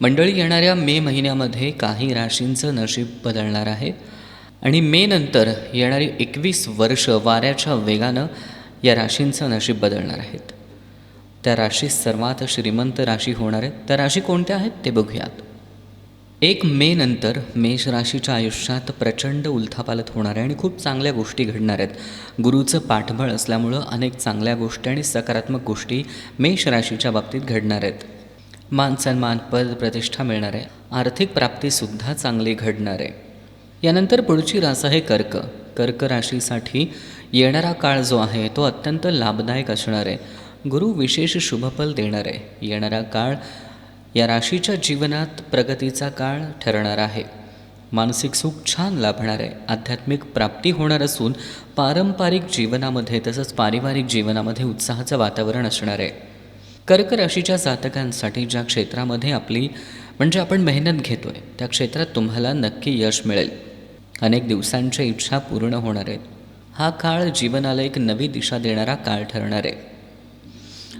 मंडळी येणाऱ्या मे महिन्यामध्ये काही राशींचं नशीब बदलणार आहे. आणि मे नंतर येणारी एकवीस वर्ष वाऱ्याच्या वेगानं या राशींचं नशीब बदलणार आहेत. त्या राशी सर्वात श्रीमंत राशी होणार आहेत. त्या राशी कोणत्या आहेत ते बघूयात. एक मे नंतर मेष राशीच्या आयुष्यात प्रचंड उलथापालत होणार आहे आणि खूप चांगल्या गोष्टी घडणार आहेत. गुरुचं पाठबळ असल्यामुळं अनेक चांगल्या गोष्टी आणि सकारात्मक गोष्टी मेष राशीच्या बाबतीत घडणार आहेत. मान सन्मान पद प्रतिष्ठा मिळणार आहे आर्थिक प्राप्तीसुद्धा चांगली घडणार. आहे यानंतर पुढची रास आहे कर्क. कर्क राशीसाठी येणारा काळ जो आहे तो अत्यंत लाभदायक असणार. आहे गुरु विशेष शुभफल देणार. आहे येणारा काळ या राशीच्या जीवनात प्रगतीचा काळ ठरणार आहे. मानसिक सुख छान लाभणार आहे आध्यात्मिक प्राप्ती होणार असून पारंपरिक जीवनामध्ये तसंच पारिवारिक जीवनामध्ये उत्साहाचं वातावरण असणार. आहे कर्क राशीच्या जातकांसाठी ज्या क्षेत्रामध्ये आपली म्हणजे आपण मेहनत घेतो आहे त्या क्षेत्रात तुम्हाला नक्की यश मिळेल. अनेक दिवसांच्या इच्छा पूर्ण होणार आहेत. हा काळ जीवनाला एक नवी दिशा देणारा काळ ठरणार आहे.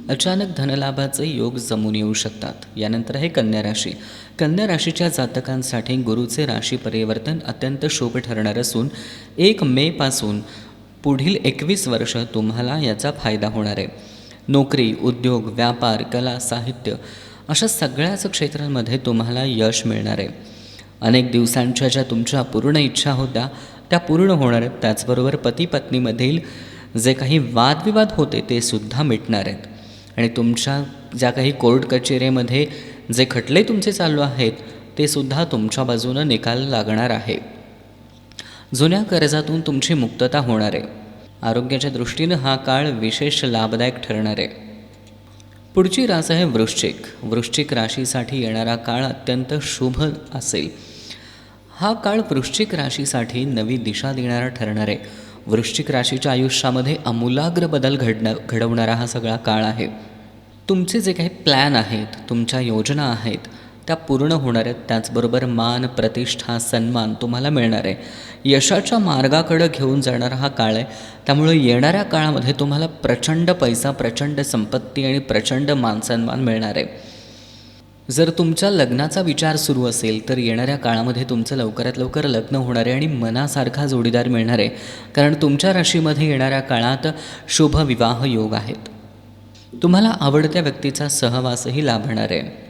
अचानक धनलाभाचे योग जमून येऊ शकतात. यानंतर आहे कन्या राशी. कन्या राशीच्या जातकांसाठी गुरुचे राशी परिवर्तन अत्यंत शुभ ठरणार असून एक मेपासून पुढील एकवीस वर्ष तुम्हाला याचा फायदा होणार आहे. नोकरी उद्योग व्यापार कला साहित्य अशा सगळ्याच क्षेत्रांमध्ये तुम्हाला यश मिळणार आहे. अनेक दिवसांच्या ज्या तुमच्या पूर्ण इच्छा होत्या त्या पूर्ण होणार आहेत. त्याचबरोबर पती पत्नीमधील जे काही वादविवाद होते ते सुद्धा मिटणार आहेत. आणि तुमच्या ज्या काही कोर्ट कचेरीमध्ये जे खटले तुमचे चालू आहेत ते सुद्धा तुमच्या बाजूनं निकाल लागणार आहे. जुन्या कर्जातून तुमची मुक्तता होणार आहे. आरोग्याच्या दृष्टीनं हा काळ विशेष लाभदायक ठरणार आहे. पुढची रास आहे वृश्चिक. वृश्चिक राशीसाठी येणारा काळ अत्यंत शुभ असेल. हा काळ वृश्चिक राशीसाठी नवी दिशा देणारा ठरणार आहे. वृश्चिक राशीच्या आयुष्यामध्ये आमूलाग्र बदल घडणं घडवणारा हा सगळा काळ आहे. तुमचे जे काही प्लॅन आहेत तुमच्या योजना आहेत त्या पूर्ण होणार आहेत त्याचबरोबर मान प्रतिष्ठा सन्मान तुम्हाला मिळणार आहे. यशाच्या मार्गाकडं घेऊन जाणारा हा काळ आहे. त्यामुळे येणाऱ्या काळामध्ये तुम्हाला प्रचंड पैसा प्रचंड संपत्ती आणि प्रचंड मानसन्मान मिळणार आहे. जर तुमच्या लग्नाचा विचार सुरू असेल तर येणाऱ्या काळामध्ये तुमचं लवकरात लवकर लग्न होणार आहे आणि मनासारखा जोडीदार मिळणार आहे. कारण तुमच्या राशीमध्ये येणाऱ्या काळात शुभ विवाह योग आहेत. तुम्हाला आवडत्या व्यक्तीचा सहवासही लाभणार आहे.